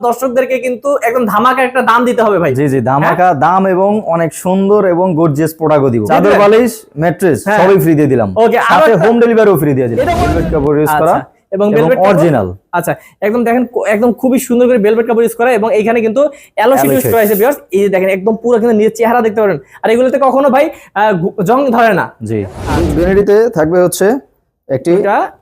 দর্শকদেরকে কিন্তু একদম ধামাকা একটা দাম দিতে হবে ভাই। জি জি ধামাকা দাম এবং অনেক সুন্দর এবং গর্জিয়াস প্রোডাক্টও দিব। চাদর বালিশ ম্যাট্রেস হ্যাঁ। সবই ফ্রি দিয়ে দিলাম। আরও সাথে হোম ডেলিভারিও ফ্রি দিয়ে দিলাম। কাপড় ইউজ করা আচ্ছা, এবং কাপড়- অরিজিনাল আচ্ছা একদম দেখেন একদম খুবই সুন্দর করে ভেলভেট কাপড় ইউজ করা এবং এখানে কিন্তু অ্যালো শিট ইউজ করা হয়েছে ভিউয়ার্স এই যে দেখেন একদম পুরো কিন্তু নিজের চেহারা দেখতে পারেন। আর এগুলোতে কখনো ভাই আহ, জং ধরে না। জি। বেনেডিতে থাকবে হচ্ছে একটি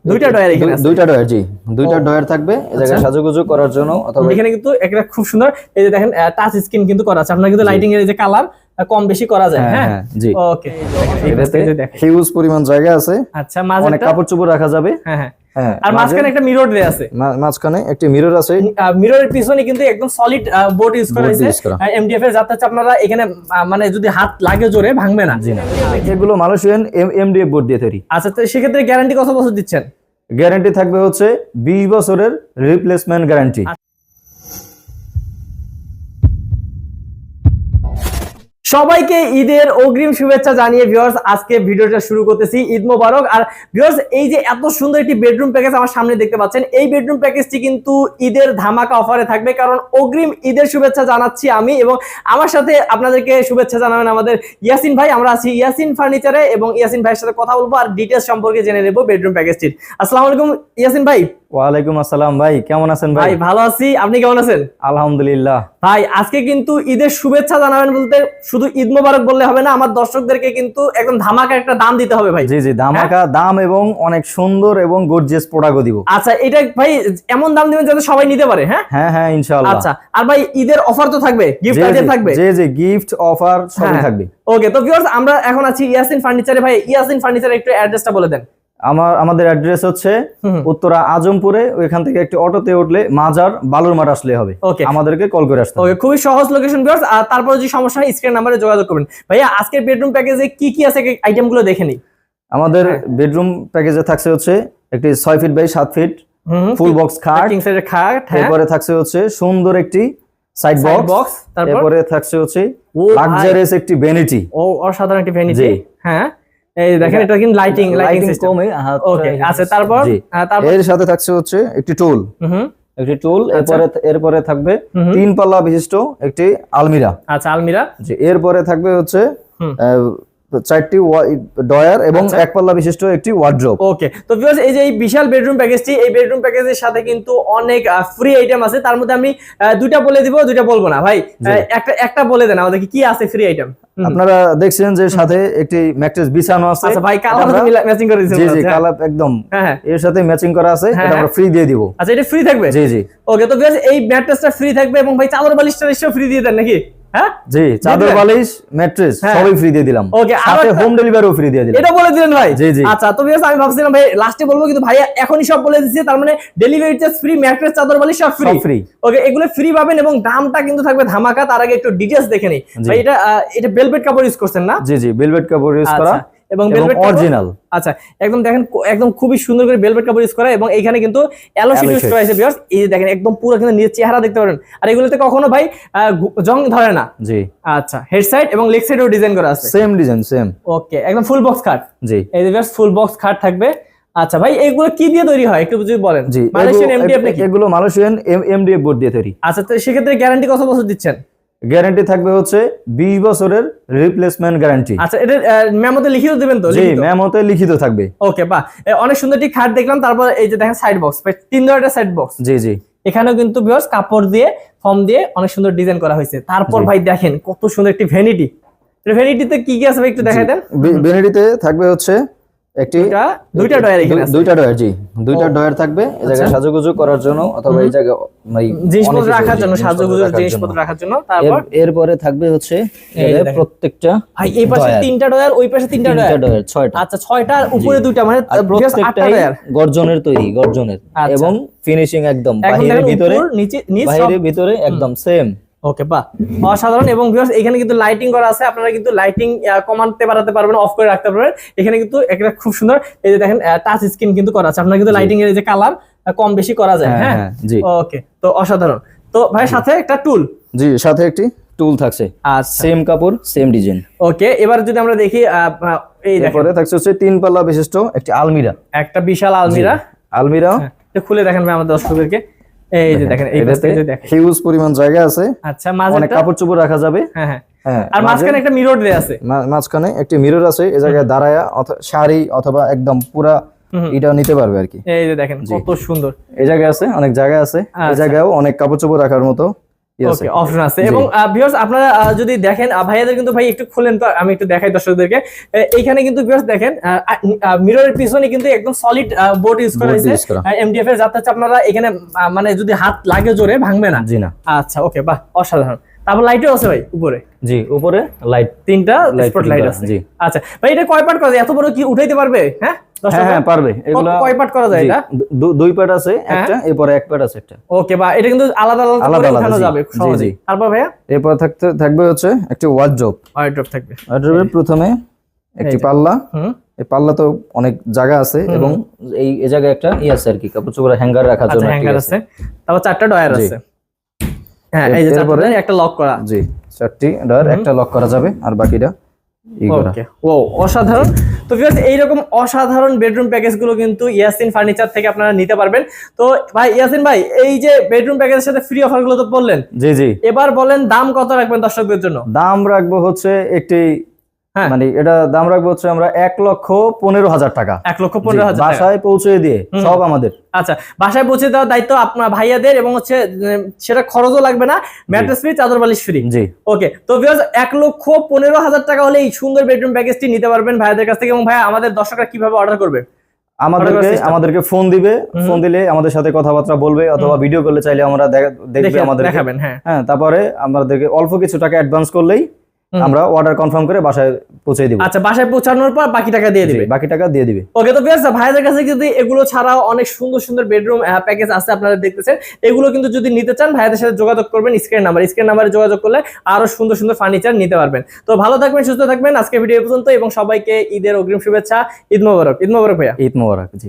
দুইটা ডয়ার এখানে দুইটা ডয়ার জি। দুইটা ডয়ার থাকবে এই জায়গায় সাজুগুজু করার জন্য অথবা এখানে কিন্তু একটা খুব সুন্দর এই যে দেখেন টাচ স্ক্রিন কিন্তু করা আছে। আপনার কিন্তু লাইটিং এর যে কালার কম বেশি করা যায় হ্যাঁ, হ্যাঁ? হ্যাঁ, জি। ওকে হিউজ পরিমাণ জায়গা আছে। আচ্ছা অনেক কাপড় চোপড় রাখা যাবে। হ্যাঁ হ্যাঁ হ্যাঁ। আর মাঝখানে একটা মিরর দেয়া আছে। মাঝখানে একটি মিরর আছে। মিররের পিছনে কিন্তু একদম সলিড বোর্ড ইউজ করা Board হয়েছে। এমডিএফ এর যাতে আপনারা এখানে মানে যদি হাত লাগে জোরে ভাঙবে না। জি না। এগুলো মালয়েশিয়ান এমডিএফ বোর্ড দিয়ে তৈরি। আচ্ছা তো সেক্ষেত্রে গ্যারান্টি কত বছর দিচ্ছেন? গ্যারান্টি থাকবে হচ্ছে বিশ বছরের রিপ্লেসমেন্ট গ্যারান্টি সবাইকে ঈদের অগ্রিম শুভেচ্ছা জানিয়ে ভিউয়ার্স আজকে ভিডিওটা শুরু করতেছি। ঈদ মোবারক। আর ভিউয়ার্স এই যে এত সুন্দর একটি বেডরুম প্যাকেজ আমার সামনে দেখতে পাচ্ছেন, এই বেডরুম প্যাকেজটি কিন্তু ঈদের ধামাকা অফারে থাকবে। কারণ অগ্রিম ঈদের শুভেচ্ছা জানাচ্ছি আমি এবং আমার সাথে আপনাদেরকে শুভেচ্ছা জানাবেন আমাদের ইয়াসিন ভাই। আমরা আছি ইয়াসিন ফার্নিচারে এবং ইয়াসিন ভাইয়ের সাথে কথা বলব আর ডিটেলস সম্পর্কে জেনে নেব বেডরুম প্যাকেজটির আসসালামু আলাইকুম, ইয়াসিন ভাই। ওয়ালাইকুম আসসালাম ভাই কেমন আছেন ভাই? ভালো আছি। আপনি কেমন আছেন? আলহামদুলিল্লাহ। ভাই আজকে কিন্তু ঈদের শুভেচ্ছা জানাবেন বলতে শুধু ঈদ মোবারক বললে হবে না আমার দর্শকদেরকে কিন্তু একদম ধামাকা একটা দাম দিতে হবে ভাই। জি জি ধামাকা দাম এবং অনেক সুন্দর এবং গর্জিয়াস প্রোডাক্টও দিব। আচ্ছা এটা ভাই এমন দাম দিবেন যাতে সবাই নিতে পারে হ্যাঁ? হ্যাঁ হ্যাঁ ইনশাআল্লাহ। আচ্ছা আর ভাই ঈদের অফার তো থাকবে গিফট আইটেম থাকবে? জি জি গিফট অফার সবই হ্যাঁ। থাকবে। ওকে তো ভিউয়ার্স আমরা এখন আছি ইয়াসিন ফার্নিচারে। ভাই ইয়াসিন ফার্নিচারে একটু অ্যাড্রেসটা বলে দেন। আমার আমাদের অ্যাড্রেস হচ্ছে উত্তরা আজমপুরে ওইখান থেকে একটি অটোতে উঠলে মাজার বালুর মাঠ আসলে হবে. আমাদেরকে কল করে আসতে হবে। ওকে খুবই সহজ লোকেশন ভিউয়ার্স আর তারপর যদি সমস্যা হয় স্ক্রিন নাম্বারে যোগাযোগ করবেন। ভাইয়া আজকের বেডরুম প্যাকেজে কি কি আছে? আইটেমগুলো দেখে নিই। আমাদের। বেডরুম প্যাকেজে থাকছে হচ্ছে একটি ছয় ফিট বাই সাত ফিট ফুল বক্স খাট। কিং সাইজের খাট হ্যাঁ। এরপরে থাকছে হচ্ছে সুন্দর একটি সাইড বক্স তারপর? থাকছে হচ্ছে লাক্সারিয়াস একটি ভ্যানিটি ও অসাধারণ একটি ভ্যানিটি হ্যাঁ। এই দেখেন এটা কিন্তু লাইটিং লাইটিং লাইটিং কমে ওকে তারপর? তারপর? এর সাথে থাকছে হচ্ছে একটি টুল হুম একটি টুল আচ্ছা। এরপরে এরপরে থাকবে তিন পাল্লা বিশিষ্ট একটি আলমিরা। আচ্ছা আলমিরা? এরপরে থাকবে হচ্ছে চারটি ডয়ার এবং আচ্ছা। এক পাল্লা বিশিষ্ট একটি ওয়ার্ড্রোপ ওকে তো ভিউয়ার্স এই যে এই বিশাল বেডরুম প্যাকেজটি এই বেডরুম প্যাকেজের সাথে কিন্তু অনেক ফ্রি আইটেম আছে। তার মধ্যে আমি দুইটা বলে দিব দুইটা বলব না। ভাই একটা একটা বলে দেন আমাদেরকে কি আছে ফ্রি আইটেম আপনারা দেখছেন যে সাথে একটি ম্যাট্রেস বিছানো আছে। আচ্ছা ভাই কালার তো ম্যাচিং করে দিয়েছেন জি জি। কালার একদম। হ্যাঁ হ্যাঁ। এর সাথে ম্যাচিং করা আছে হ্যাঁ, এটা আমরা ফ্রি দিয়ে দিব। আচ্ছা এটা ফ্রি থাকবে? জি জি। ওকে তো এই ম্যাট্রেসটা ফ্রি থাকবে এবং ভাই চাদর বালিশটা নিশ্চয়ই ফ্রি দিয়ে দেন নাকি? হ্যাঁ? জি চাদর বালিশ ম্যাট্রেস হ্যাঁ। সবই ফ্রি দিয়ে দিলাম। ওকে, সাথে হোম ডেলিভারিও ফ্রি দিয়ে দিলাম। এটা বলে দিলেন ভাই? জি, জি। আচ্ছা তো বিয়াস আমি ভাবছিলাম ভাই লাস্টে বলব কিন্তু ভাই এখনই সব বলে দিচ্ছে তার মানে ডেলিভারি চার্জ ফ্রি ম্যাট্রেস চাদর বালিশ সব ফ্রি ফ্রি ওকে এগুলো ফ্রি পাবেন এবং দামটা কিন্তু থাকবে ধামাকা তার আগে একটু ডিটেইলস দেখে নিই। ভাই এটা এটা বেলভেট কাপড় ইউজ করছেন না? জি জি বেলভেট কাপড় ইউজ করা। আচ্ছা, এবং কাপড়- অরিজিনাল আচ্ছা একদম দেখেন একদম খুবই সুন্দর করে বেলভেট কাপড় ইউজ করা এবং এখানে কিন্তু অ্যালো শিট Alloy ইউজ করা হয়েছে ভিউয়ার্স এই যে দেখেন একদম পুরো কিন্তু নিজের চেহারা দেখতে পারেন। আর এগুলোতে কখনো ভাই জং ধরে না। জি। আচ্ছা হেড সাইড এবং লেগ সাইডেও ডিজাইন করা আছে। সেম ডিজাইন সেম ওকে একদম ফুল বক্স খাট জি। এই যে ফুল বক্স খাট থাকবে। আচ্ছা ভাই এগুলো কি দিয়ে তৈরি হয়? একটু যদি বলেন। জি মালয়েশিয়ান এমডিএফ নাকি? এগুলো মালয়েশিয়ান এমডিএফ বোর্ড দিয়ে তৈরি। আচ্ছা তো সেক্ষেত্রে গ্যারান্টি কত বছর দিচ্ছেন? গ্যারান্টি থাকবে হচ্ছে বিশ বছরের রিপ্লেসমেন্ট গ্যারান্টি আচ্ছা এটা মেমোতে লিখিত দিবেন তো? জি ম্যামতে লিখিত থাকবে। ওকে বা অনেক সুন্দর একটি খাট দেখলাম তারপর এই যে দেখেন সাইড বক্স তিন ধরনের সাইড বক্স জি জি। এখানেও কিন্তু ভিউয়ার্স কাপড় দিয়ে ফর্ম দিয়ে অনেক সুন্দর ডিজাইন করা হয়েছে। তারপর ভাই দেখেন কত সুন্দর একটি ভ্যানিটি ভ্যানিটিতে কি কি আছে ভাই একটু দেখাই দেন? বেনেডিতে থাকবে হচ্ছে একটি দুইটা দুইটা ডয়ার এখানে দুইটা ডয়ার জি। দুইটা। ডয়ার থাকবে এই জায়গায় আচ্ছা। সাজুগুজু করার জন্য অথবা এই জিনিসপত্র রাখার জন্য রাখার জিনিসপত্র জন্য। রাখার জন্য তারপর? এরপরে থাকবে হচ্ছে। প্রত্যেকটা ভাই এই পাশে তিনটা ডয়ার ওই পাশে তিনটা ডয়ার ডয়ার ছয়টা। আচ্ছা ছয়টা আর উপরে দুইটা মানে প্রত্যেকটাই গর্জনের তৈরি গর্জনের। আচ্ছা। এবং ফিনিশিং একদম ভিতরে নিচে বাইরে ভিতরে একদম সেম ওকে বাহ। অসাধারণ। এবং ভিউয়ার্স এখানে কিন্তু লাইটিং করা আছে। আপনারা কিন্তু লাইটিং কমাতে বাড়াতে পারবেন অফ করে রাখতে পারবেন। এখানে কিন্তু একটা খুব সুন্দর এই যে দেখেন টাচ স্ক্রিন কিন্তু করা আছে। আপনারা কিন্তু লাইটিং এর এই যে কালার কম বেশি করা যায় হ্যাঁ, হ্যাঁ? হ্যাঁ, জি। ওকে তো অসাধারণ। তো ভাই সাথে একটা টুল জি সাথে একটি টুল থাকছে। আর সেম কাপড় সেম ডিজাইন ওকে এবার যদি আমরা দেখি এই এরপরে থাকছে হচ্ছে তিন পাল্লা বিশিষ্ট একটি আলমিরা। একটা বিশাল আলমিরা। আলমিরা। হ্যাঁ, খুলে দেখেন ভাই আমাদের দর্শকদেরকে। এই যে দেখেন এই পাশ দেখেন। হিউজ পরিমাণ জায়গা আছে। আচ্ছা অনেক কাপড় চোপড় রাখা যাবে। হ্যাঁ হ্যাঁ। হ্যাঁ আর মাঝখানে একটা মিরর দেয়া আছে। মাঝখানে একটি মিরর আছে এই জায়গায় দাঁড়ায়া অথবা শাড়ি অথবা একদম পুরা এটা নিতে পারবে আর কি। এই যে দেখেন কত সুন্দর। এই জায়গা আছে অনেক জায়গা আছে। এই জায়গাও জায়গায়ও অনেক কাপড় চোপড় রাখার মতো। ওকে অপশন আছে। এবং ভিউয়ার্স আপনারা যদি দেখেন ভাইয়াদের কিন্তু ভাই একটু খুলেন তো আমি একটু দেখাই দর্শকদেরকে। এ, এইখানে কিন্তু ভিউয়ার্স দেখেন মিররের পিছনে কিন্তু একদম সলিড বোর্ড ইউজ করা হয়েছে। এমডিএফ এর যাতে আপনারা এখানে মানে যদি হাত লাগে জোরে ভাঙবে না। জি না। আচ্ছা ওকে বাহ অসাধারণ। তারপর লাইটও আছে ভাই উপরে। জি উপরে লাইট তিনটা স্পট লাইট আছে। জি। আচ্ছা ভাই এটা কয় পার্ট করা এত বড় কি উঠাইতে পারবে? হ্যাঁ? হ্যাঁ হ্যাঁ পারবে। এগুলা কয় পার্ট করা যায় এটা? দুই পার্ট আছে হ্যাঁ। একটা এরপরে এক পার্ট আছে একটা। ওকে বা এটা কিন্তু আলাদা আলাদা আলাদা করে আলাদা, উঠানো জি। যাবে সহজেই। তারপর ভাইয়া? এরপর থাকতে থাকবে হচ্ছে একটি ওয়ার্ড্রপ ওয়াইড্রপ থাকবে। ওয়ার্ড্রপের প্রথমে একটি পাল্লা। এই পাল্লা তো অনেক জায়গা আছে এবং এই এই জায়গায় একটা ই আছে আর কি কাপড় চোপড় হ্যাঙ্গার রাখার আচ্ছা জন্য হ্যাঙ্গার আছে। তারপর চারটা ডয়ার আছে। হ্যাঁ এই যে একটা লক করা। জি চারটি ডয়ার একটা লক করা যাবে আর বাকিটা ও অসাধারণ। তো ভিউয়ার্স এইরকম অসাধারণ বেডরুম প্যাকেজগুলো কিন্তু ইয়াসিন ফার্নিচার থেকে আপনারা নিতে পারবেন। তো ভাই ইয়াসিন ভাই এই যে বেডরুম প্যাকেজের সাথে ফ্রি অফারগুলো তো বললেন। জি জি। এবার বলেন দাম কত রাখবেন দর্শকদের জন্য? দাম রাখব হচ্ছে একটি। মানে এটা দাম রাখব হচ্ছে আমরা এক লক্ষ পনেরো হাজার টাকা। এক লক্ষ পনেরো হাজার। বাসায় পৌঁছে দিয়ে সব আমাদের। আচ্ছা বাসায় পৌঁছে দেওয়ার দায়িত্ব আপনার ভাইয়াদের এবং হচ্ছে সেটা খরচও লাগবে না। ম্যাট্রেস ফ্রি চাদর বালিশ ফ্রি। জি। ওকে তো ভিউয়ার্স এক লক্ষ পনেরো হাজার টাকা হলে এই সুন্দর বেডরুম প্যাকেজটি নিতে পারবেন ভাইয়াদের কাছ থেকে এবং ভাইয়া আমাদের দর্শকরা কীভাবে অর্ডার করবে? আমাদেরকে আমাদেরকে ফোন দিবে। ফোন দিলে আমাদের সাথে কথাবার্তা বলবে অথবা ভিডিও করলে চাইলে আমরা দেখবে দেখে আমাদের দেখাবেন হ্যাঁ। হ্যাঁ তারপরে আমাদেরকে অল্প কিছু টাকা অ্যাডভান্স করলেই। আমরা অর্ডার কনফার্ম করে বাসায় পৌঁছে দিব। আচ্ছা বাসায় পৌঁছানোর পর বাকি টাকা দিয়ে দিবে? বাকি টাকা দিয়ে দিবে। ওকে তো বেশ ভাইদের কাছে কিন্তু এগুলো ছাড়াও অনেক সুন্দর সুন্দর বেডরুম প্যাকেজ আছে আপনারা দেখতেছেন এগুলো কিন্তু যদি নিতে চান ভাইদের সাথে যোগাযোগ করবেন স্ক্রিন নাম্বার স্ক্রিন নাম্বারে যোগাযোগ করলে আরও সুন্দর সুন্দর ফার্নিচার নিতে পারবেন। তো ভালো থাকবেন সুস্থ থাকবেন। আজকে ভিডিও পর্যন্ত এবং সবাইকে ঈদের অগ্রিম শুভেচ্ছা। ঈদ মোবারক ঈদ মোবারক ভাইয়া। ঈদ মোবারক জি।